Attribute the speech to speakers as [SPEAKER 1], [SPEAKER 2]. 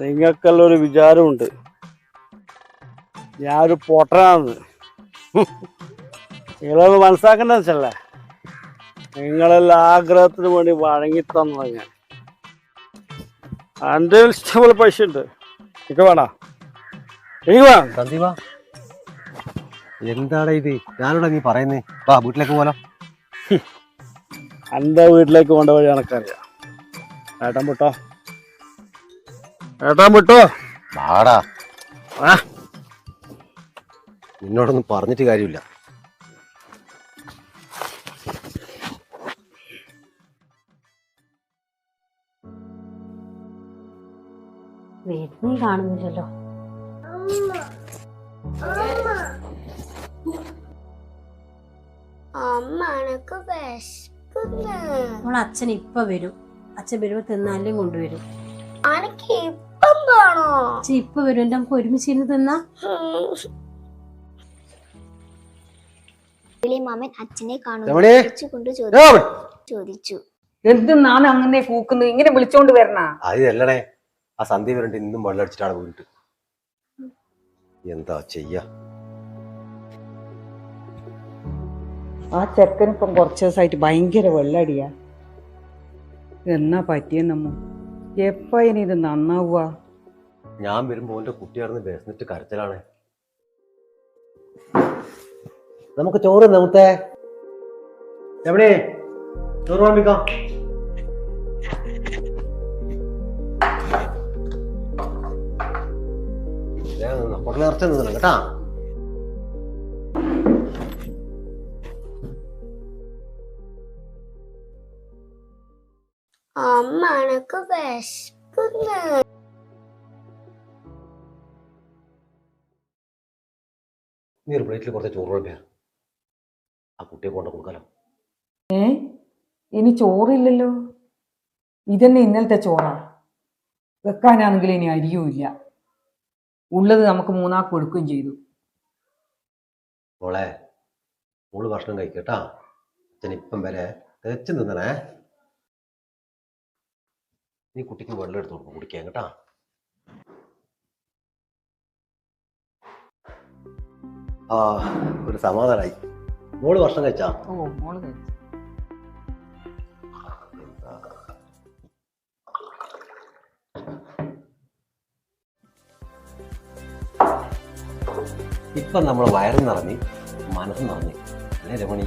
[SPEAKER 1] നിങ്ങൾക്കെല്ലാം ഒരു വിചാരമുണ്ട്. ഞാനൊരു പൊട്ടനാണെന്ന്. നിങ്ങളത് മനസ്സിലാക്കേണ്ട വെച്ചല്ലേ? നിങ്ങളെല്ലാം ആഗ്രഹത്തിന് വേണ്ടി വഴങ്ങി തന്നത് ഞാൻ. എന്റെ ഇഷ്ടംപോലെ പൈസ ഉണ്ട് എനിക്ക് വേണ? എനിക്ക് വേണം?
[SPEAKER 2] സന്ദീപ എന്താടാ ഇത്? ഞാനോടാ നീ പറയുന്നേ? വാ വീട്ടിലേക്ക് പോലോ
[SPEAKER 1] എന്റെ വീട്ടിലേക്ക് പോകേണ്ട വഴി കണക്കറിയാം ഏട്ടൻ വിട്ടോ ഏട്ടൻ വിട്ടോ
[SPEAKER 2] വാടാ.
[SPEAKER 1] ആ
[SPEAKER 2] നിന്നോടൊന്നും പറഞ്ഞിട്ട് കാര്യമില്ല.
[SPEAKER 3] കാണുന്നില്ലല്ലോ. നമ്മൾ അച്ഛൻ ഇപ്പൊ വരും. അച്ഛൻ വരുമ്പോ തിന്നാലും കൊണ്ടുവരും.
[SPEAKER 4] അനക്ക് വേണോ
[SPEAKER 3] ഇപ്പൊ വരും. എന്റെ നമുക്ക് ഒരുമിച്ച് ഇരുന്ന് തിന്നാ
[SPEAKER 4] മാമൻ അച്ഛനെ
[SPEAKER 2] രമണി?
[SPEAKER 4] കൊണ്ട്
[SPEAKER 2] രാമൻ!
[SPEAKER 4] ചോദിച്ചു.
[SPEAKER 5] അങ്ങനെ കൂക്കുന്നത് ഇങ്ങനെ വിളിച്ചോണ്ട് വരണ?
[SPEAKER 2] ആ സന്ധ്യ വരണ്ട് ഇന്നും വെള്ളം അടിച്ചിട്ടാണ് വീണിട്ട്. എന്താ ചെയ്യാ?
[SPEAKER 5] ആ ചെക്കൻ ഇപ്പം കുറച്ച് ദിവസമായിട്ട് ഭയങ്കര വെള്ളടിയാ. എന്നാ പറ്റിയ നമ്മ എപ്പ ഇനി ഇത് നന്നാവുക?
[SPEAKER 2] ഞാൻ വരുമ്പോ എന്റെ കുട്ടിയാർന്ന് ബേസ്നെറ്റ് കരച്ചിലാണ്. നമുക്ക് ചോറ് നമുത്തെ എവിടെ? ചോറ് വാങ്ങിക്കാം. ഹോട്ടലിൽ ഇറച്ചി നിന്നു കേട്ടാ.
[SPEAKER 4] അമ്മ എനക്ക് വിശക്കുന്നു.
[SPEAKER 2] നീ ഒരു പ്ലേറ്റിൽ കുറച്ച് ചോറ് കുഴപ്പ ആ കുട്ടിയെ കൊണ്ട് കൊടുക്കാലോ.
[SPEAKER 5] ഏ? ഇനി ചോറില്ലല്ലോ. ഇതന്നെ ഇന്നലത്തെ ചോറാണ് വെക്കാനാണെങ്കിൽ ഇനി അരിയും ഇല്ല. ഉള്ളത് നമുക്ക് മൂന്നാക്ക് കൊടുക്കുകയും ചെയ്തു.
[SPEAKER 2] മോളെ മോൾ ഭക്ഷണം കഴിക്കട്ടാ അച്ഛൻ ഇപ്പം വരെ തികച്ചു നിന്നണേ. നീ കുട്ടിക്ക് വെള്ളം എടുത്ത് കൊടുക്കും കുടിക്കാൻ കേട്ടാ. ആ ഒരു സമാധാനായി. മോൾ ഭക്ഷണം കഴിച്ചാ?
[SPEAKER 5] ഓ മോൾ കഴിച്ചു.
[SPEAKER 2] ഇപ്പം നമ്മളെ വയറും നിറഞ്ഞ് മനസ്സും നിറഞ്ഞ്. അല്ലേ രമണി?